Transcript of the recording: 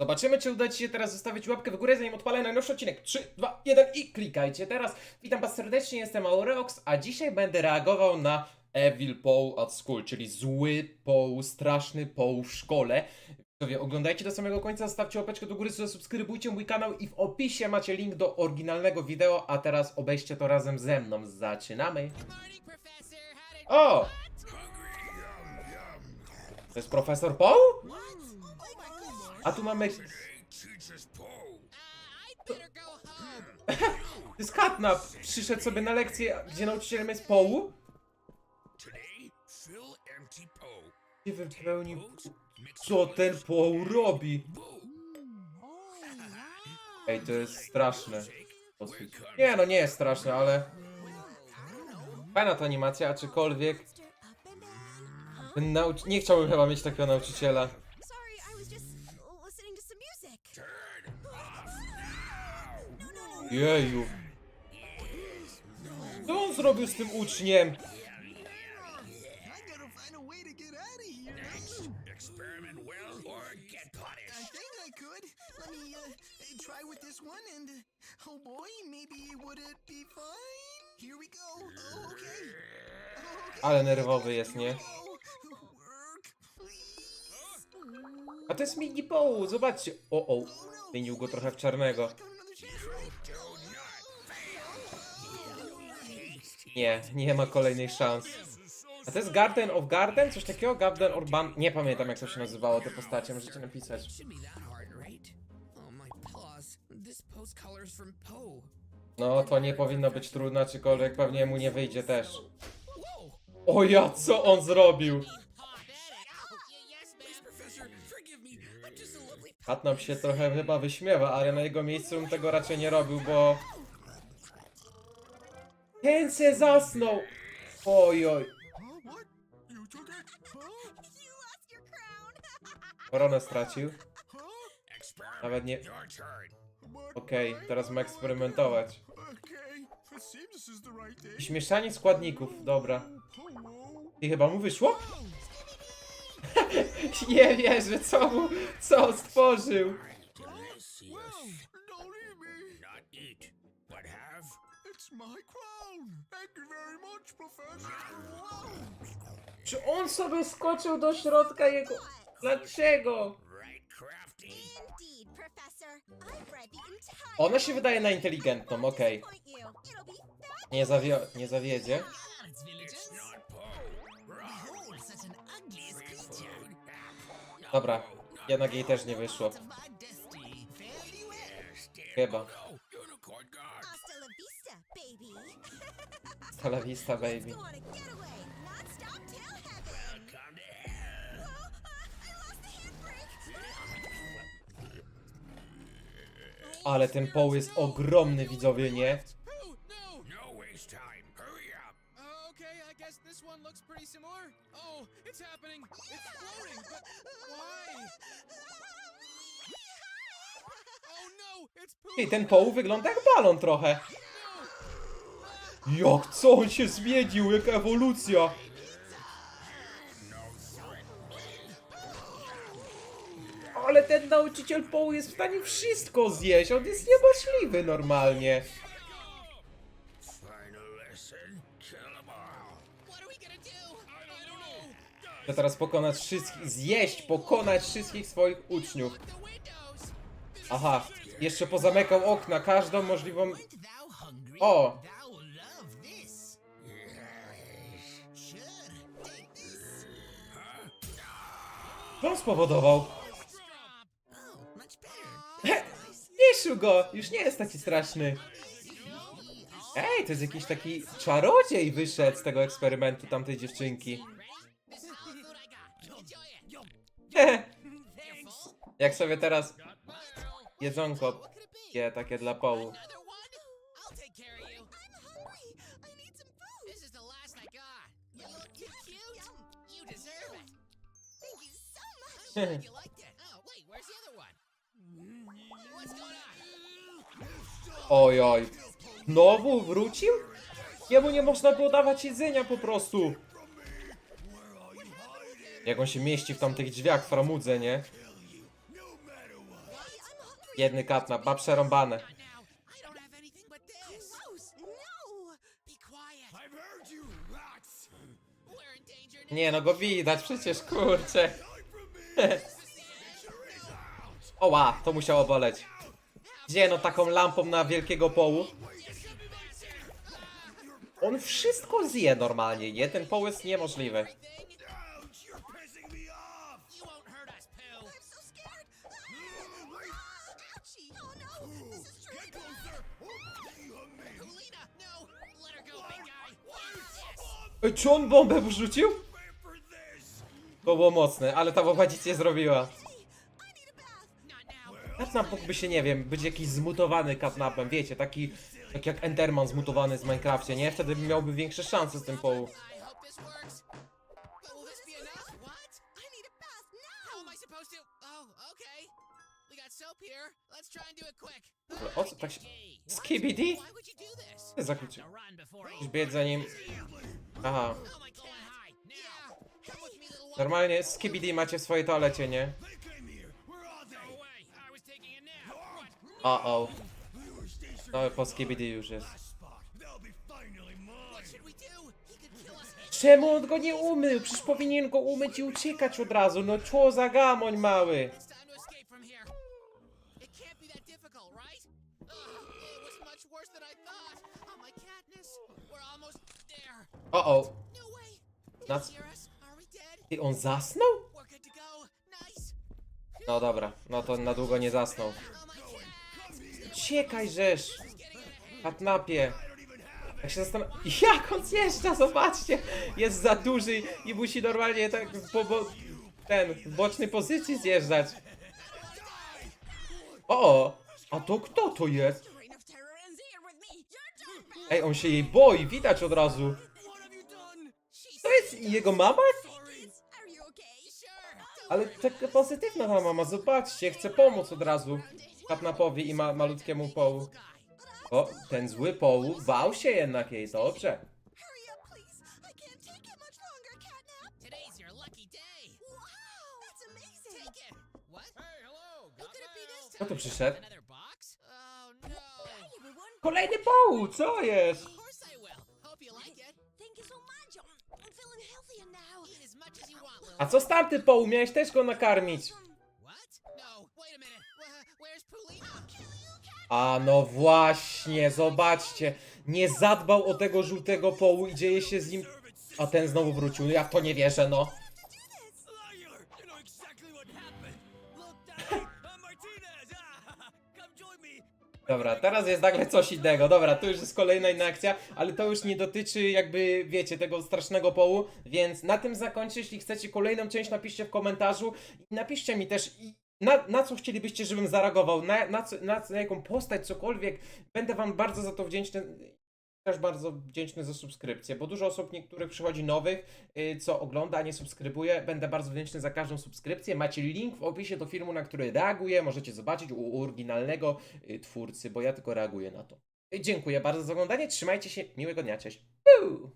Zobaczymy, czy uda Ci się teraz zostawić łapkę w górę, zanim odpalę najnowszy odcinek. 3, 2, 1 i klikajcie teraz. Witam Was serdecznie, jestem Aureox, a dzisiaj będę reagował na Evil Paul at School, czyli zły Paul, straszny Paul w szkole. Widzowie, oglądajcie do samego końca, zostawcie łapeczkę do góry, zasubskrybujcie mój kanał i w opisie macie link do oryginalnego wideo, a teraz obejście to razem ze mną. Zaczynamy! O! To jest profesor Paul? A tu mamy... To jest Katnap! Przyszedł sobie na lekcję, gdzie nauczycielem jest Poe. Nie wypełnił... Co ten Paul robi? Ej, to jest straszne. Nie no, nie jest straszne, ale... Fajna ta animacja, aczkolwiek... Nauc... Nie chciałbym chyba mieć takiego nauczyciela. Fine? Here we go. Oh, okay. okay. Ale nerwowy jest, nie? Oh. A to jest mini Paul, zobaczcie. O, o. Zmienił go trochę w czarnego. Nie, nie ma kolejnej szans. A to jest Garden of Garden? Coś takiego? Garden or Ban... Nie pamiętam jak to się nazywało, te postacie, możecie napisać. No, to nie powinno być trudne, aczkolwiek pewnie mu nie wyjdzie też. O ja, co on zrobił? Lovely Hatnam się trochę chyba wyśmiewa, ale na jego miejscu bym tego raczej nie robił, bo... Ten se zasnął! Oj, oj. Koronę stracił. Nawet nie... Okej, teraz ma eksperymentować. okay. Śmieszanie składników, dobra. I chyba mu wyszło? nie wierzę, co mu... co stworzył? It's my. Thank you very much, Professor. Wow. Czy on sobie skoczył do środka jego... Dlaczego? Right, crafty. Indeed, Professor. I've read the entire. Ona się wydaje na inteligentną, okej. Point you. It'll be fabulous. Nie, zawie... nie zawiedzie. It's. Behold, such an creature. Dobra, jednak jej też nie wyszło. To my destiny. Fare thee well. Chyba. Lost the handbrake. Ale ten poł jest ogromny, widzowie, nie? Oh, no! I. Oh? Oh no, ten poł wygląda jak balon trochę. Jak co on się zmienił? Jaka ewolucja? Ale ten nauczyciel połu jest w stanie wszystko zjeść. On jest niemożliwy normalnie. Chce teraz pokonać wszystkich, zjeść, pokonać wszystkich swoich uczniów. Aha, jeszcze pozamykał okna, każdą możliwą... O! On spowodował? Zmniejszył go! Już nie jest taki straszny. Ej, to jest jakiś taki czarodziej wyszedł z tego eksperymentu tamtej dziewczynki. Jak sobie teraz jedzonko je takie dla połu. Glad you liked it. Oh, wait, where's the other one? What's going on? Oj, oj. Znowu wrócił? Jemu nie można było dawać jedzenia po prostu. Jak on się mieści w tamtych drzwiach w framudze, nie? Biedny katnap, ma przerąbane. Nie no, go widać przecież, kurczę. Oła, to musiało boleć. Gdzie no taką lampą na wielkiego połu? On wszystko zje normalnie, nie? Ten poł jest niemożliwy. Ej, Czy on bombę wrzucił? To było mocne, ale ta nie zrobiła. Katnap mógłby się, nie wiem, być jakiś zmutowany katnapem, wiecie, taki, tak jak Enderman zmutowany z Minecrafcie, nie? Wtedy miałby większe szanse z tym połu. Ale o co tak się... Skibidi? Why would you do this? Co jest za kluczyk? To run before Musisz biec za nim. Aha. Normalnie Skibidi macie w swojej toalecie, nie? O, o. No, po Skibidi już jest. Czemu on go nie umył? Przecież powinien go umyć i uciekać od razu. No czo za gamoń mały. Oh. O, o. No Ty, on zasnął? No dobra, no to na długo nie zasnął. Ciekaj, żeż. Katnapie. Jak się zastanawia... Jak on zjeżdża, zobaczcie! Jest za duży i musi normalnie tak pobo... ten, w bocznej pozycji zjeżdżać. O! A to kto to jest? Ej, on się jej boi, widać od razu. To jest jego mama? Ale taka pozytywna ta mama, zobaczcie, chce pomóc od razu Katnapowi i ma malutkiemu połu. O, ten zły połu bał się jednak jej, dobrze. Hurry up, please! I can't take it A co z tamtym połu? Miałeś też go nakarmić. A no właśnie, zobaczcie. Nie zadbał o tego żółtego połu i dzieje się z nim... A ten znowu wrócił, ja w to nie wierzę, no. Dobra, teraz jest nagle coś innego. Dobra, to już jest kolejna inna akcja, ale to już nie dotyczy jakby, wiecie, tego strasznego połu, więc na tym zakończę. Jeśli chcecie kolejną część, napiszcie w komentarzu i napiszcie mi też na, na co chcielibyście, żebym zareagował, na, na, co, na, na jaką postać, cokolwiek. Będę wam bardzo za to wdzięczny. Też bardzo wdzięczny za subskrypcję, bo dużo osób niektórych przychodzi nowych, y, co ogląda, a nie subskrybuje. Będę bardzo wdzięczny za każdą subskrypcję. Macie link w opisie do filmu, na który reaguję. Możecie zobaczyć u oryginalnego y, twórcy, bo ja tylko reaguję na to. Y, Dziękuję bardzo za oglądanie. Trzymajcie się. Miłego dnia. Cześć. Puu!